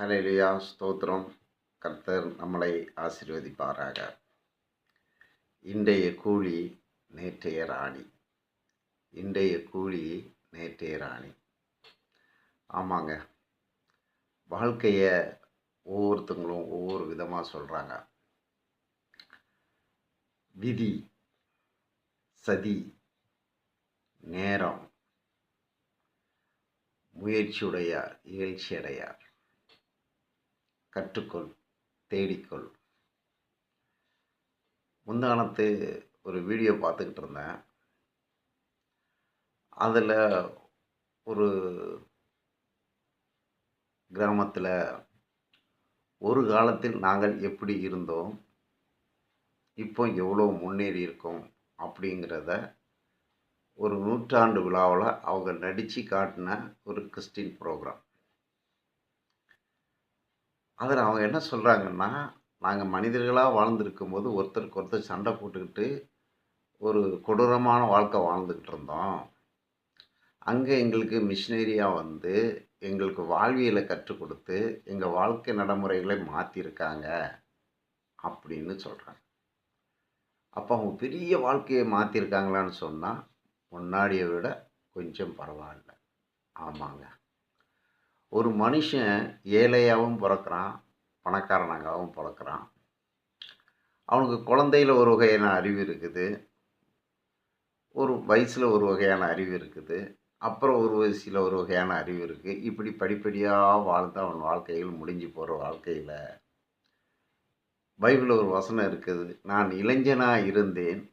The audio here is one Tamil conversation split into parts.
ஹalleluya ஸ்தோத்திரம். கர்த்தர் நம்மளை ஆசீர்வதிப்பாராக. இன்றைய கூலி நேற்றைய ராணி. இன்றைய கூலி நேற்றைய ராணி. ஆமாங்க. வாழ்க்கையை ஒவ்வொருத்தங்களும் ஒவ்வொரு விதமாக சொல்கிறாங்க விதி சதி நேரம் முயற்சியுடையார் இகழ்ச்சியடையார் கற்றுக்கொள் தேடிக்கொள். முந்தானத்து ஒரு வீடியோ பார்த்துக்கிட்டு இருந்தேன். அதில் ஒரு கிராமத்தில் ஒரு காலத்தில் நாங்கள் எப்படி இருந்தோம் இப்போ எவ்வளோ முன்னேறி இருக்கோம் அப்படிங்கிறத ஒரு நூற்றாண்டு விழாவில் அவங்க நடித்து காட்டின ஒரு கிறிஸ்டின் ப்ரோக்ராம். அதில் அவங்க என்ன சொல்கிறாங்கன்னா நாங்கள் மனிதர்களாக வாழ்ந்துருக்கும் போது ஒருத்தருக்கு ஒருத்தர் சண்டை போட்டுக்கிட்டு ஒரு கொடூரமான வாழ்க்கை வாழ்ந்துக்கிட்டு இருந்தோம். அங்கே எங்களுக்கு மிஷினரியாக வந்து எங்களுக்கு வாழ்வியலை கற்றுக் கொடுத்து எங்கள் வாழ்க்கை நடைமுறைகளை மாற்றிருக்காங்க அப்படின்னு சொல்கிறாங்க அப்போ அவங்க பெரிய வாழ்க்கையை மாற்றிருக்காங்களான்னு சொன்னால் முன்னாடியை விட கொஞ்சம் பரவாயில்ல. ஆமாங்க. ஒரு மனுஷன் ஏழையாகவும் பிறக்கிறான் பணக்காரனாகவும் பிறக்கிறான். அவனுக்கு குழந்தையில் ஒரு வகையான அறிவு இருக்குது. ஒரு வயசில் ஒரு வகையான அறிவு இருக்குது. அப்புறம் ஒரு வயசில் ஒரு வகையான அறிவு இருக்குது இப்படி படிப்படியாக வாழ்ந்து அவன் வாழ்க்கையில் முடிஞ்சு போகிற வாழ்க்கையில் பைபிளில் ஒரு வசனம் இருக்குது. நான் இளைஞனாக இருந்தேன்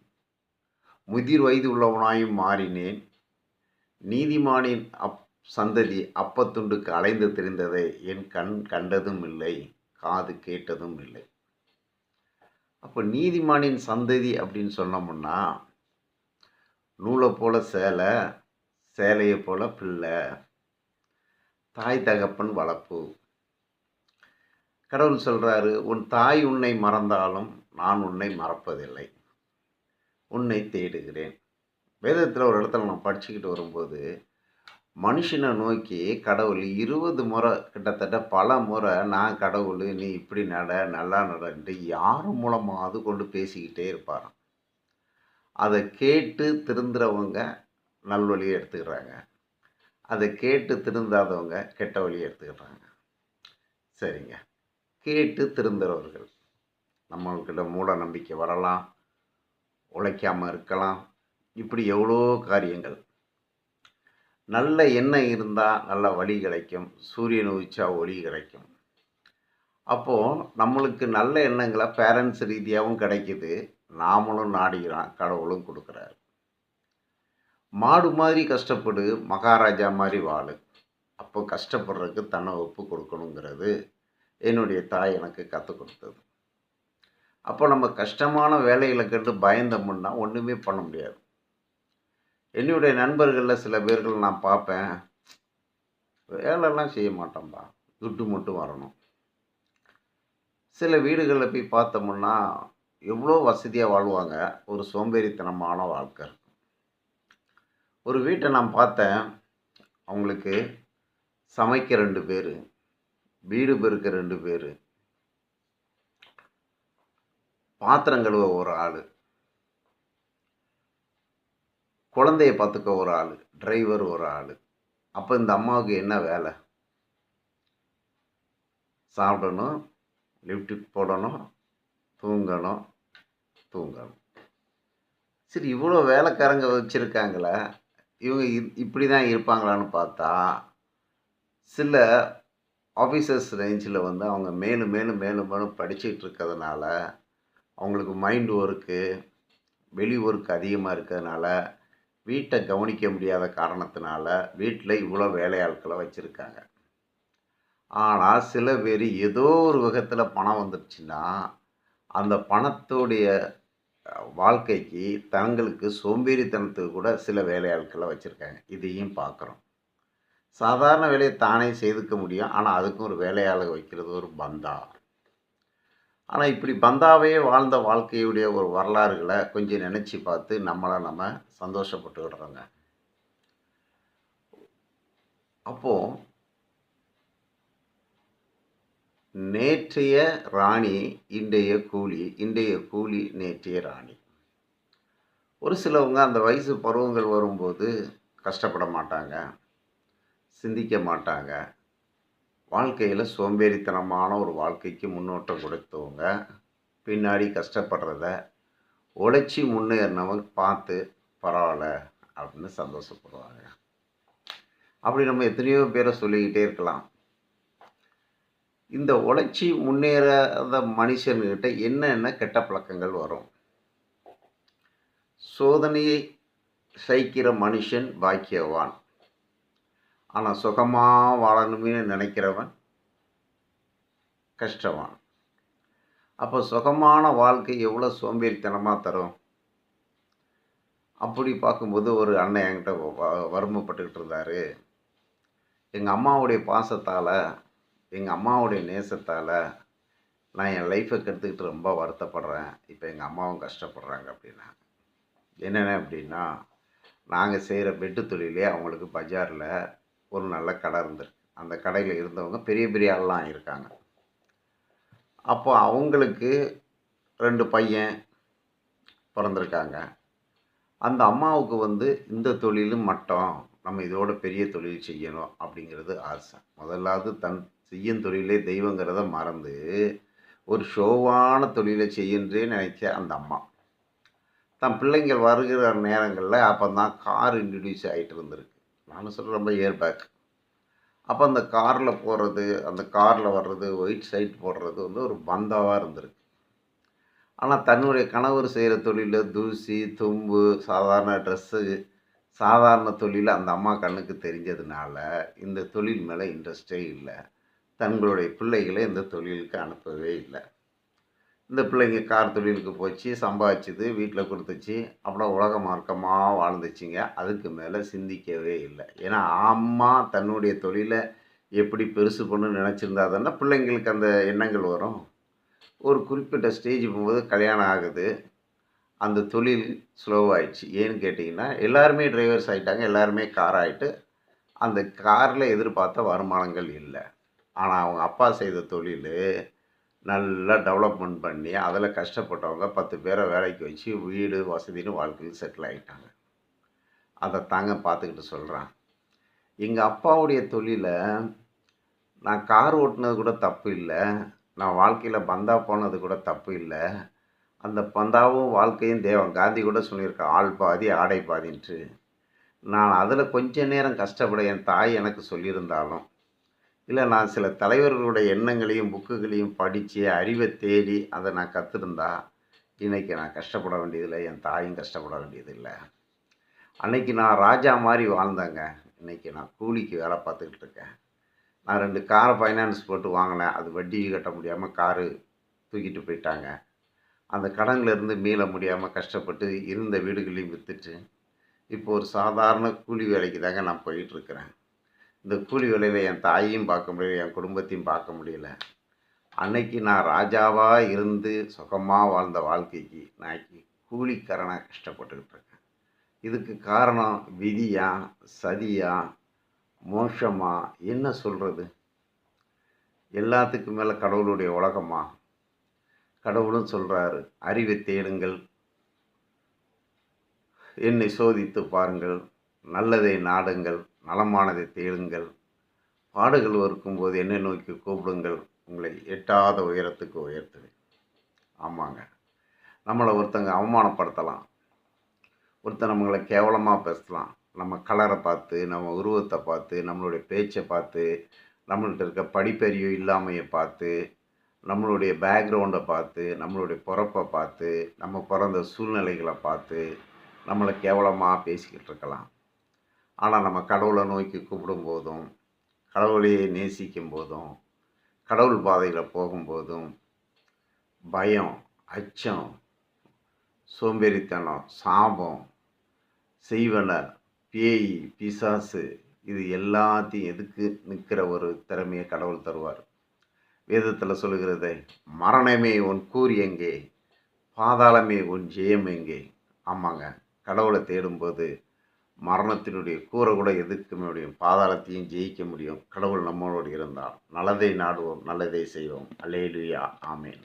முதிர் வயது உள்ளவனாயும் மாறினேன். நீதிமானின் அப் சந்ததி அப்பத்துண்டுக்கு அலைந்து தெரிந்ததை என் கண் கண்டதும் இல்லை காது கேட்டதும் இல்லை அப்போ நீதிமானின் சந்ததி அப்படின்னு சொன்னோம்னா நூலை போல சேலை சேலையை போல பிள்ளை தாய் தகப்பன் வளர்ப்பு. கடவுள் சொல்கிறாரு உன் தாய் உன்னை மறந்தாலும் நான் உன்னை மறப்பதில்லை. உன்னை தேடுகிறேன். வேதத்தில் ஒரு இடத்துல நான் படிச்சுக்கிட்டு வரும்போது மனுஷனை நோக்கி கடவுள் இருபது முறை கிட்டத்தட்ட பல முறை நான் கடவுள் நீ இப்படி நட நல்லா நடன்ட்டு யார் மூலமாவது கொண்டு பேசிக்கிட்டே இருப்பாராம். அதை கேட்டு திருந்துறவங்க நல்வழியை எடுத்துக்கிறாங்க. அதை கேட்டு திருந்தாதவங்க கெட்ட வழியை எடுத்துக்கிறாங்க. சரிங்க. கேட்டு திருந்துறவர்கள். நம்மள்கிட்ட மூட நம்பிக்கை வரலாம். உழைக்காமல் இருக்கலாம். இப்படி எவ்வளோ காரியங்கள். நல்ல எண்ணம் இருந்தால் நல்ல வழி கிடைக்கும். சூரியன் உதிச்சா ஒளி கிடைக்கும். அப்போது நம்மளுக்கு நல்ல எண்ணங்களை பேரண்ட்ஸ் ரீதியாகவும் கிடைக்கிது. நாமளும் நாடுகிறோம் கடவுளும் கொடுக்குறாரு. மாடு மாதிரி கஷ்டப்படு மகாராஜா மாதிரி வாழு. அப்போ கஷ்டப்படுறதுக்கு தன்னை ஒப்பு கொடுக்கணுங்கிறது என்னுடைய தாய் எனக்கு கற்றுக் கொடுத்தது. அப்போ நம்ம கஷ்டமான வேலைகளை கண்டு பயந்தோம்னா ஒன்றுமே பண்ண முடியாது. என்னுடைய நண்பர்களில் சில பேர்கள் நான் பார்ப்பேன். வேலைலாம் செய்ய மாட்டோம்பா துட்டு மட்டும் வரணும். சில வீடுகளில் போய் பார்த்தோம்னா எவ்வளோ வசதியாக வாழ்வாங்க. ஒரு சோம்பேறித்தனமான வாழ்க்கை இருக்கும். ஒரு வீட்டை நான் பார்த்தேன். அவங்களுக்கு சமைக்க ரெண்டு பேர் வீடு பெருக்க ரெண்டு பேர் பாத்திரம் கழுவ ஒரு ஆள். குழந்தைய பார்த்துக்க ஒரு ஆள் டிரைவர் ஒரு ஆள். அப்போ இந்த அம்மாவுக்கு என்ன வேலை? சாப்பிடணும் லிஃப்ட்டுக்கு போடணும் தூங்கணும் தூங்கணும். சரி இவ்வளோ வேலைக்காரங்க வச்சுருக்காங்களே இவங்க இப்படி தான் இருப்பாங்களான்னு பார்த்தா சில ஆஃபீஸர்ஸ் ரேஞ்சில் வந்து அவங்க மேலும் மேலும் மேலும் மேலும் படிச்சுட்டு இருக்கிறதுனால அவங்களுக்கு மைண்ட் ஒர்க்கு வெளி ஒர்க் அதிகமாக இருக்கிறதுனால வீட்டை கவனிக்க முடியாத காரணத்தினால வீட்டில் இவ்வளோ வேலையாட்களை வச்சுருக்காங்க. ஆனால் சில பேர் ஏதோ ஒரு விதத்தில் பணம் வந்துடுச்சுன்னா அந்த பணத்துடைய வாழ்க்கைக்கு தங்களுக்கு சோம்பேறித்தனத்துக்கு கூட சில வேலையாட்களை வச்சுருக்காங்க. இதையும் பார்க்குறோம் சாதாரண வேலையை தானே செய்துக்க முடியும். ஆனால் அதுக்கும் ஒரு வேலையாளர் வைக்கிறது ஒரு பந்தா. ஆனால் இப்படி பந்தாவே வாழ்ந்த வாழ்க்கையுடைய ஒரு வரலாறுகளை கொஞ்சம் நினச்சி பார்த்து நம்மளை நம்ம சந்தோஷப்பட்டுக்கிடுறோங்க. அப்போது நேற்றைய ராணி இன்றைய கூலி இன்றைய கூலி நேற்றைய ராணி. ஒரு சிலவங்க அந்த வயசு பருவங்கள் வரும்போது கஷ்டப்பட மாட்டாங்க சிந்திக்க மாட்டாங்க. வாழ்க்கையில் சோம்பேறித்தனமான ஒரு வாழ்க்கைக்கு முன்னோட்டம் கொடுத்தவங்க பின்னாடி கஷ்டப்படுறத உழைச்சி முன்னேறினவங்க பார்த்து பரவாயில்ல அப்படின்னு சந்தோஷப்படுவாங்க. அப்படி நம்ம எத்தனையோ பேரை சொல்லிக்கிட்டே இருக்கலாம். இந்த உழைச்சி முன்னேறாத மனுஷன்கிட்ட என்னென்ன கெட்ட பழக்கங்கள் வரும்? சோதனையை சகிக்கிற மனுஷன் பாக்கியவான். ஆனால் சுகமாக வாழணுமே நினைக்கிறவன் கஷ்டவான். அப்போ சுகமான வாழ்க்கை எவ்வளோ சோம்பேறித்தனமாக தரும்? அப்படி பார்க்கும்போது ஒரு அண்ணன் என்கிட்ட வ- வறுமைப்பட்டுக்கிட்டு இருந்தார். எங்கள் அம்மாவுடைய பாசத்தால் எங்கள் அம்மாவுடைய நேசத்தால் நான் என் லைஃப்பை கெடுத்துக்கிட்டு ரொம்ப வருத்தப்படுறேன். இப்போ எங்கள் அம்மாவும் கஷ்டப்படுறாங்க அப்படின்னா. என்னென்ன அப்படின்னா நாங்கள் செய்கிற பெட்டு தொழிலே அவங்களுக்கு பஜாரில் ஒரு நல்ல கடை இருந்திருக்கு. அந்த கடையில் இருந்தவங்க பெரிய பெரிய ஆள்லாம் இருக்காங்க அப்போ அவங்களுக்கு ரெண்டு பையன் பிறந்திருக்காங்க. அந்த அம்மாவுக்கு வந்து இந்த தொழிலும் மட்டும் நம்ம இதோட பெரிய தொழில் செய்யணும் அப்படிங்கிறது ஆசை. முதலாவது தன் செய்யும் தொழிலே தெய்வங்கிறத மறந்து ஒரு ஷோவான தொழிலை செய்யன்றே நினைச்ச அந்த அம்மா. தன் பிள்ளைங்கள் வருகிற நேரங்களில் அப்போ தான் கார் இன்ட்ரடியூஸ் ஆகிட்டு இருந்திருக்கு. நான் சொல்கிறேன் ரொம்ப இயர் பேக் அப்போ அந்த காரில் போகிறது அந்த காரில் வர்றது ஒயிட் சைட் போடுறது வந்து ஒரு பந்தாவாக இருந்திருக்கு. ஆனால் தன்னுடைய கணவர் செய்கிற தொழிலில் தூசி தும்பு சாதாரண ட்ரெஸ்ஸு சாதாரண தொழில் அந்த அம்மா கண்ணுக்கு தெரிஞ்சதுனால இந்த தொழில் மேலே இன்ட்ரெஸ்டே இல்லை. தங்களுடைய பிள்ளைகளை இந்த தொழிலுக்கு அனுப்பவே இல்லை. இந்த பிள்ளைங்க கார் தொழிலுக்கு போச்சு சம்பாதிச்சுது வீட்டில் கொடுத்துச்சு. அப்புறம் உலக மார்க்கமாக வாழ்ந்துச்சுங்க. அதுக்கு மேலே சிந்திக்கவே இல்லை. ஏன்னா அம்மா தன்னுடைய தொழிலை எப்படி பெருசு பண்ணு நினச்சிருந்தா தானே பிள்ளைங்களுக்கு அந்த எண்ணங்கள் வரும். ஒரு குறிப்பிட்ட ஸ்டேஜ் போகும்போது கல்யாணம் ஆகுது. அந்த தொழில் ஸ்லோவாகிடுச்சு ஏன்னு கேட்டிங்கன்னா எல்லாருமே டிரைவர்ஸ் ஆகிட்டாங்க எல்லாருமே கார் ஆகிட்டு அந்த காரில் எதிர்பார்த்த வருமானங்கள் இல்லை. ஆனால் அவங்க அப்பா செய்த தொழில் நல்லா டெவலப்மெண்ட் பண்ணி அதில் கஷ்டப்பட்டவங்க பத்து பேரை வேலைக்கு வச்சு வீடு வசதின்னு வாழ்க்கையில் செட்டில் ஆகிட்டாங்க அதை தாங்க பார்த்துக்கிட்டு சொல்கிறேன் எங்கள் அப்பாவுடைய தொழிலை நான் கார் ஓட்டினது கூட தப்பு இல்லை. நான் வாழ்க்கையில் பந்தா போனது கூட தப்பு இல்லை. அந்த பந்தாவும் வாழ்க்கையும் தேவன் காந்தி கூட சொல்லியிருக்கேன் ஆள் பாதி ஆடை பாதின்ட்டு. நான் அதில் கொஞ்ச நேரம் கஷ்டப்பட என் தாய் எனக்கு சொல்லியிருந்தாலும் இல்லை நான் சில தலைவர்களுடைய எண்ணங்களையும் புக்குகளையும் படித்து அறிவை தேடி அதை நான் கற்றுருந்தா இன்றைக்கி நான் கஷ்டப்பட வேண்டியதில்லை என் தாயும் கஷ்டப்பட வேண்டியதில்லை. அன்னைக்கு நான் ராஜா மாதிரி வாழ்ந்தேங்க. இன்னைக்கு நான் கூலிக்கு வேலை பார்த்துக்கிட்டு இருக்கேன். நான் ரெண்டு காரை ஃபைனான்ஸ் போட்டு வாங்கினேன். அது வட்டி கட்ட முடியாமல் காரு தூக்கிட்டு போயிட்டாங்க. அந்த கடன்லேருந்து மீள முடியாமல் கஷ்டப்பட்டு இருந்த வீடுகளையும் விற்றுட்டு இப்போ ஒரு சாதாரண கூலி வேலைக்கு தாங்க நான் போயிட்டுருக்கிறேன் இந்த கூலி வேலையில் என் தாயையும் பார்க்க முடியல என் குடும்பத்தையும் பார்க்க முடியல. அன்னைக்கு நான் ராஜாவாக இருந்து சுகமாக வாழ்ந்த வாழ்க்கைக்கு நான் கூலிக்காரனாக கஷ்டப்பட்டுக்கிட்டு இருக்கேன் இதுக்கு காரணம் விதியா சதியா மோஷமா என்ன சொல்கிறது எல்லாத்துக்கும் மேலே கடவுளுடைய உலகமா? கடவுளும் சொல்கிறாரு அறிவை தேடுங்கள். என்னை சோதித்து பாருங்கள். நல்லதை நாடுங்கள். நலமானதை தேடுங்கள். பாடுகள் இருக்கும்போது என்னை நோக்கி கூப்பிடுங்கள். உங்களை எட்டாத உயரத்துக்கு உயர்த்துவேன். ஆமாங்க. நம்மளை ஒருத்தங்க அவமானப்படுத்தலாம். ஒருத்தன் நம்மளை கேவலமாக பேசலாம். நம்ம கலரை பார்த்து நம்ம உருவத்தை பார்த்து நம்மளுடைய பேச்சை பார்த்து நம்மள்கிட்ட இருக்க படிப்பறிவு இல்லாமையை பார்த்து நம்மளுடைய பேக்ரவுண்டை பார்த்து நம்மளுடைய பிறப்பை பார்த்து நம்ம பிறந்த சூழ்நிலைகளை பார்த்து நம்மளை கேவலமாக பேசிக்கிட்டு இருக்கலாம். ஆனால் நம்ம கடவுளை நோக்கி கூப்பிடும் போதும் கடவுளையே நேசிக்கும் போதும் கடவுள் பாதையில் போகும்போதும் பயம் அச்சம் சோம்பேறித்தனம் சாபம் செய்வன பேய் பிசாசு இது எல்லாத்தையும் எதுக்கு நிற்கிற ஒரு திறமையை கடவுள் தருவார்? வேதத்தில் சொல்லுகிறது மரணமே உன் கூறி எங்கே? பாதாளமே உன் ஜெயம் எங்கே? ஆமாங்க. கடவுளை தேடும்போது மரணத்தினுடைய கூரை கூட எதிர்க்க முடியும் பாதாளத்தையும் ஜெயிக்க முடியும் கடவுள் நம்மளோடு இருந்தால் நல்லதை நாடுவோம் நல்லதை செய்வோம். அல்லேலுயா ஆமேன்.